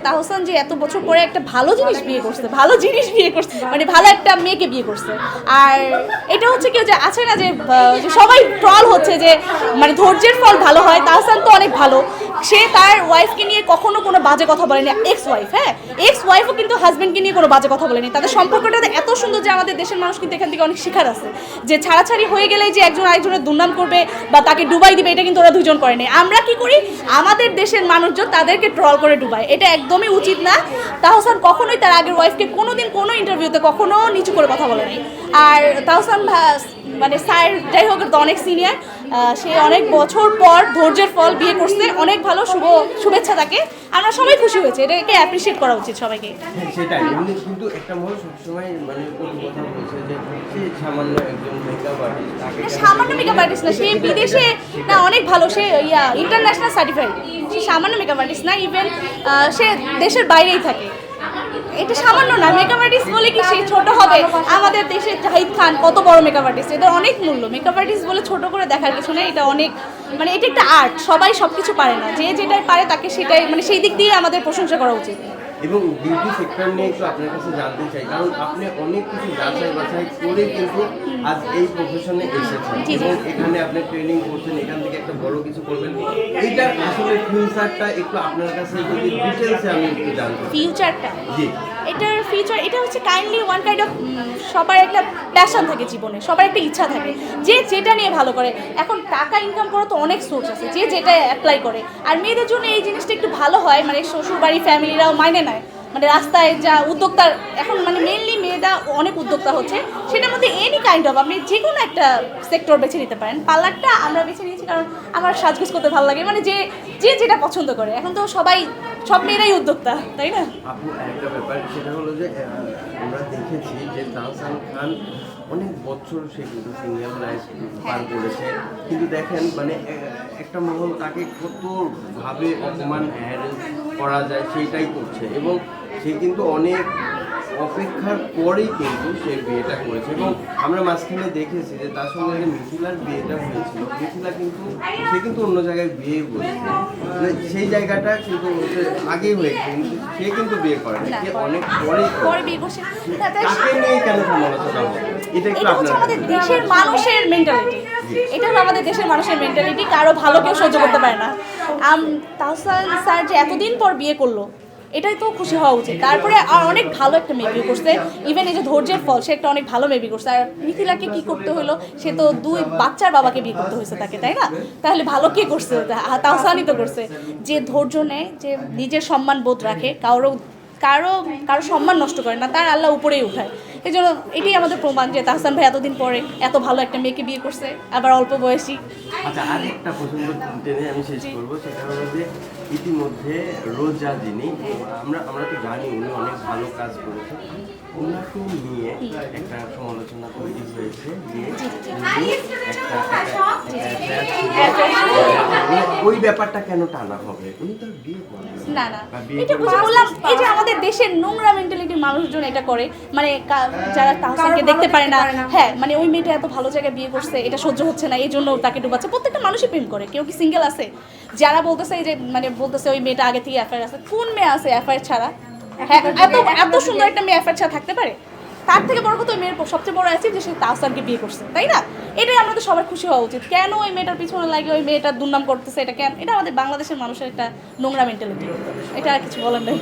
তাহসান যে এত বছর পরে একটা ভালো জিনিস বিয়ে করছে, ভালো জিনিস বিয়ে করছে মানে ভালো একটা মেয়েকে বিয়ে করছে। আর এটা হচ্ছে কেউ যে আছে না যে সবাই ট্রল হচ্ছে যে মানে ধৈর্যের ফল ভালো হয়, তাহসান তো অনেক ভালো। সে তার ওয়াইফকে নিয়ে কখনো কোনো বাজে কথা বলেনি এক্স ওয়াইফ হ্যাঁ? এক্স ওয়াইফও কিন্তু হাজব্যান্ডকে নিয়ে কোনো বাজে কথা বলেনি। তাদের সম্পর্কটা এত সুন্দর যে আমাদের দেশের মানুষ কিন্তু এখান থেকে অনেক শিখার আছে। যে ছাড়াছাড়ি হয়ে গেলেই যে একজন আরেকজনের দুর্নাম করবে বা তাকে ডুবাই দিবে, এটা কিন্তু ওরা দুজন করেনি আমরা কি করি? আমাদের দেশের মানুষজন তাদেরকে ট্রল করে ডুবাই এটা একদমই উচিত না। তাহসান কখনোই তার আগের ওয়াইফকে কোনোদিন কোনো ইন্টারভিউতে কখনো নিচু করে কথা বলেনি। আর তাহসান মানে স্যার যাই হোক তো অনেক সিনিয়র সে অনেক বছর পর ধৈর্যের ফল বিয়ে করছে। অনেক ভালো শুভ শুভেচ্ছা তাকে। আমরা সবাই খুশি হয়েছে। এটাকে অ্যাপ্রিসিয়েট করা উচিত সবাইকে। হ্যাঁ সেটাই। কিন্তু একটা মহল সবসময় মানে কথা বলছে যে সে সামান্য একজন মেকআপ আর্টিস্ট তাকে সামান্য মেকআপ আর্টিস্ট না সে বিদেশে না অনেক ভালো সে ইয়া ইন্টারন্যাশনাল সার্টিফাইড সামান্য মেকআপ আর্টিস্ট না ইভেন সে দেশের বাইরেই থাকে। এটা সামান্য না মেকআপ আর্টিস্ট বলে কি সে ছোট হবে? আমাদের দেশের জাহিদ খান কত বড় মেকআপ আর্টিস্ট এটা অনেক মূল্য। মেকআপ আর্টিস্ট বলে ছোট করে দেখার কিছু না এটা অনেক মানে এটা একটা আর্ট সবাই সব কিছু পারে না। যে যেটাই পারে তাকে সেটাই মানে সেই দিক দিয়ে আমাদের প্রশংসা করা উচিত। এবং বিউটি সেক্টর নিয়ে একটু আপনার কাছে জানতে চাই কারণ আপনি অনেক কিছু যাচাই বাছাই করে কিন্তু আজ এই প্রফেশনে এসেছেন। এবং এখানে আপনি ট্রেনিং করছেন এখান থেকে একটা বড় কিছু করবেন। এইটার আসলে ফিউচারটা একটু আপনার কাছে যদি ডিটেলসে আমি একটু জানতে চাই। ফিউচারটা জি। এটার ফিচার এটা হচ্ছে কাইন্ডলি ওয়ান কাইন্ড অফ সবার একটা প্যাশন থাকে জীবনে, সবার একটা ইচ্ছা থাকে, যে যেটা নিয়ে ভালো করে। এখন টাকা ইনকাম করা তো অনেক সোর্স আছে, যে যেটা অ্যাপ্লাই করে। আর মেয়েদের জন্য এই জিনিসটা একটু ভালো হয় মানে শ্বশুর বাড়ি ফ্যামিলিরাও মাইনে নেয় মানে রাস্তায় যা উদ্যোক্তার, এখন মানে মেনলি মেয়েরা অনেক উদ্যোক্তা হচ্ছে সেটার মধ্যে এনি কাইন্ড অফ আপনি যে কোনো একটা সেক্টর বেছে নিতে পারেন। পার্লারটা আমরা বেছে নিয়েছি কারণ আমার সাজগোজ করতে ভালো লাগে মানে যে যে যেটা পছন্দ করে। এখন তো সবাই সব মেয়েরাই উদ্যোক্তা তাই না? আপু একটা ব্যাপার সেটা হলো যে আমরা দেখেছি যে তাহসান খান অনেক বছর সে কিন্তু সিঙ্গেল লাইফ পার করেছে। কিন্তু দেখেন মানে একটা মহল তাকে কতভাবে অপমান হ্যারেস করা যায় সেইটাই করছে। এবং সে কিন্তু অনেক অপেক্ষার পরেই কিন্তু সে বিয়েটা করেছে এবং আমরা মাঝখানে দেখেছি যে তার সঙ্গে যে মিথিলার বিয়েটা হয়েছিল মিথিলা কিন্তু সে কিন্তু অন্য জায়গায় বিয়ে বসছে। মানে সেই জায়গাটা কিন্তু আগেই হয়েছে কিন্তু সে কিন্তু বিয়ে করে সে অনেক পরে করছে। তাকে নিয়ে কেন সমালোচনা হবে এটা একটু আপনার আমাদের দেশের মানুষের মেন্টালিটি এটা হলো আমাদের দেশের মানুষের মেন্টালিটি কারও ভালো কেউ সহ্য করতে পারে না। তাহসান স্যার যে এতদিন পর বিয়ে করল এটাই তো খুশি হওয়া উচিত। তারপরে আর অনেক ভালো একটা মেবি করছে। ইভেন এই যে ধৈর্যের ফল, সে একটা অনেক ভালো মেবি করছে। আর মিথিলাকে কি করতে হলো সে তো দুই বাচ্চার বাবাকে বিয়ে করতে হয়েছে তাকে, তাই না? তাহলে ভালো কে করছে? তা- তাহসানই তো করছে। যে ধৈর্য নেয়, যে নিজের সম্মান বোধ রাখে, কারও কারও কারও সম্মান নষ্ট করে না, তার আল্লাহ উপরেই উঠায়। এই জন্য এটাই আমাদের প্রমাণ যে তাহসান ভাই এতদিন পরে এত ভালো একটা মেয়েকে বিয়ে করছে আবার অল্প বয়সী আচ্ছা আর একটা প্রসঙ্গ টেনে আমি শেষ করব সেটা হলো যে ইতিমধ্যে রোজা যিনি আমরা আমরা তো জানি উনি অনেক ভালো কাজ করেছেন ওনাকে নিয়ে একটা সমালোচনা তৈরি হয়েছে যে একটা। ওই ব্যাপারটা কেন টানা হবে উনি তো বিয়ে করেন না না এটা করে- বললাম দেশের নোংরা মেন্টালিটির মানুষজন এটা করে। মানে কা- যারা তাহসানকে দেখতে পারে না। হ্যাঁ মানে ওই মেয়েটা এত ভালো জায়গায় বিয়ে করছে এটা সহ্য হচ্ছে না এই জন্য তাকে ডুবাচ্ছে। প্রত্যেকটা মানুষই প্রেম করে কেউ কি সিঙ্গেল আছে? যারা বলতেছে এই যে মানে বলতেছে ওই মেয়েটা আগে থেকে অ্যাফায়ার আছে কোন মেয়ে আছে অ্যাফায়ার ছাড়া? হ্যাঁ এত এত সুন্দর একটা মেয়ে অ্যাফায়ার ছাড়া থাকতে পারে? তার থেকে বড় কথা মেয়ের সবচেয়ে বড় অ্যাচিভ যে সে তাহসানকে বিয়ে করছে তাই না? এটাই আমাদের সবার খুশি হওয়া উচিত। কেন ওই মেয়েটার পিছনে লাগে ওই মেয়েটার দুর্নাম করতেছে এটা কেন? এটা আমাদের বাংলাদেশের মানুষের একটা নোংরা মেন্টালিটি এটা আর কিছু বলার নেই।